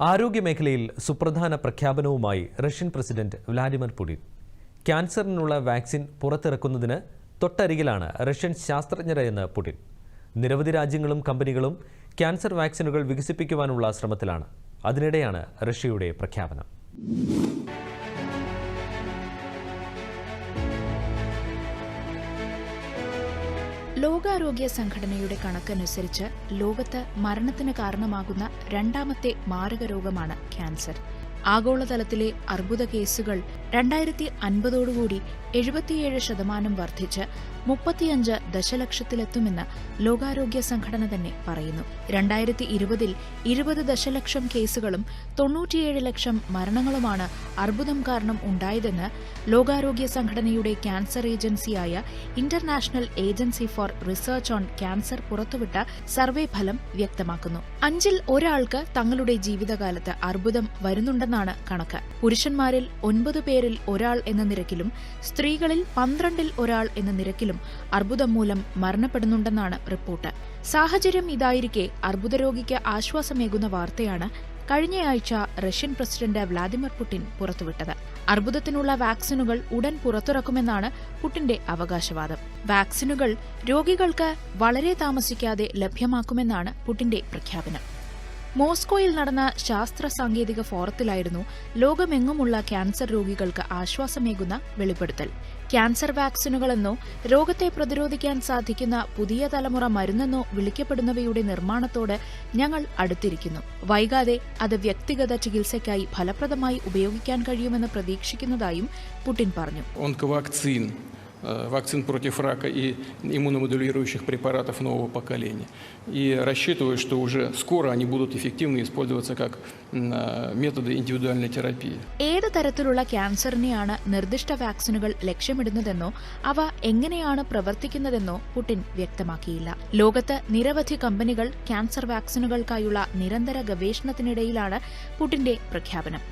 ആരോഗ്യമേഖലയിൽ സുപ്രധാന പ്രഖ്യാപനവുമായി റഷ്യൻ പ്രസിഡന്റ് വ്ലാഡിമിർ പുടിൻ. ക്യാൻസറിനുള്ള വാക്സിൻ പുറത്തിറക്കുന്നതിന് തൊട്ടരികിലാണ് റഷ്യൻ ശാസ്ത്രജ്ഞരെന്ന് പുടിൻ. നിരവധി രാജ്യങ്ങളും കമ്പനികളും ക്യാൻസർ വാക്സിനുകൾ വികസിപ്പിക്കുവാനുള്ള ശ്രമത്തിലാണ്. അതിനിടെയാണ് റഷ്യയുടെ പ്രഖ്യാപനം. ലോകാരോഗ്യ സംഘടനയുടെ കണക്കനുസരിച്ച് ലോകത്ത് മരണത്തിന് കാരണമാകുന്ന രണ്ടാമത്തെ മാരക രോഗമാണ് ക്യാൻസർ. ആഗോളതലത്തിലെ അർബുദ കേസുകൾ രണ്ടായിരത്തി അൻപതോടുകൂടി എഴുപത്തിയേഴ് ശതമാനം വർദ്ധിച്ച് മുപ്പത്തിയഞ്ച് ദശലക്ഷത്തിലെത്തുമെന്ന് ലോകാരോഗ്യ സംഘടന തന്നെ പറയുന്നു. രണ്ടായിരത്തി ഇരുപതിൽ ഇരുപത് ദശലക്ഷം കേസുകളും തൊണ്ണൂറ്റിയേഴ് ലക്ഷം മരണങ്ങളുമാണ് അർബുദം കാരണം ഉണ്ടായതെന്ന് ലോകാരോഗ്യ സംഘടനയുടെ ക്യാൻസർ ഏജൻസിയായ international agency for research on cancer പുറത്തുവിട്ട സർവേ ഫലം വ്യക്തമാക്കുന്നു. അഞ്ചിൽ ഒരാൾക്ക് തങ്ങളുടെ ജീവിതകാലത്ത് അർബുദം വരുന്നുണ്ടെന്നാണ് കണക്ക്. പുരുഷന്മാരിൽ ഒൻപത് പേരിൽ ഒരാൾ എന്ന നിരക്കിലും സ്ത്രീകളിൽ പന്ത്രണ്ടിൽ ഒരാൾ എന്ന നിരക്കിലും അർബുദം മൂലം മരണപ്പെടുന്നുണ്ടെന്നാണ് റിപ്പോർട്ട്. സാഹചര്യം ഇതായിരിക്കെ അർബുദരോഗിക്ക് ആശ്വാസമേകുന്ന വാർത്തയാണ് കഴിഞ്ഞയാഴ്ച റഷ്യൻ പ്രസിഡന്റ് വ്ളാദിമിർ പുടിൻ പുറത്തുവിട്ടത്. അർബുദത്തിനുള്ള വാക്സിനുകൾ ഉടൻ പുറത്തിറക്കുമെന്നാണ് പുടിന്റെ അവകാശവാദം. വാക്സിനുകൾ രോഗികൾക്ക് വളരെ താമസിക്കാതെ ലഭ്യമാക്കുമെന്നാണ് പുടിന്റെ പ്രഖ്യാപനം. മോസ്കോയിൽ നടന്ന ശാസ്ത്ര സാങ്കേതിക ഫോറത്തിലായിരുന്നു ലോകമെങ്ങുമുള്ള ക്യാൻസർ രോഗികൾക്ക് ആശ്വാസമേകുന്ന വെളിപ്പെടുത്തൽ. ക്യാൻസർ വാക്സിനുകളെന്നോ രോഗത്തെ പ്രതിരോധിക്കാൻ സാധിക്കുന്ന പുതിയ തലമുറ മരുന്നെന്നോ വിളിക്കപ്പെടുന്നവയുടെ നിർമ്മാണത്തോട് ഞങ്ങൾ അടുത്തിരിക്കുന്നു. വൈകാതെ അത് വ്യക്തിഗത ചികിത്സയ്ക്കായി ഫലപ്രദമായി ഉപയോഗിക്കാൻ കഴിയുമെന്ന് പ്രതീക്ഷിക്കുന്നതായും പുടിൻ പറഞ്ഞു. вакцин против рака и иммуномодулирующих препаратов нового поколения. И рассчитываю, что уже скоро они будут эффективно использоваться как м, э, методы индивидуальной терапии. ഏത് തരത്തിലുള്ള ക്യാൻസറിനെയാണ് നിർദ്ദിഷ്ട വാക്സിനുകൾ ലക്ഷ്യമിടുന്നതെന്നോ അവ എങ്ങനെയാണ് പ്രവർത്തിക്കുന്നതെന്നോ പുടിൻ വ്യക്തമാക്കിയില്ല ലോകത്ത് നിരവധി കമ്പനികൾ ക്യാൻസർ വാക്സിനുകൾക്കായുള്ള നിരന്തര ഗവേഷണത്തിനിടയിലാണ് പുടിന്റെ പ്രഖ്യാപനം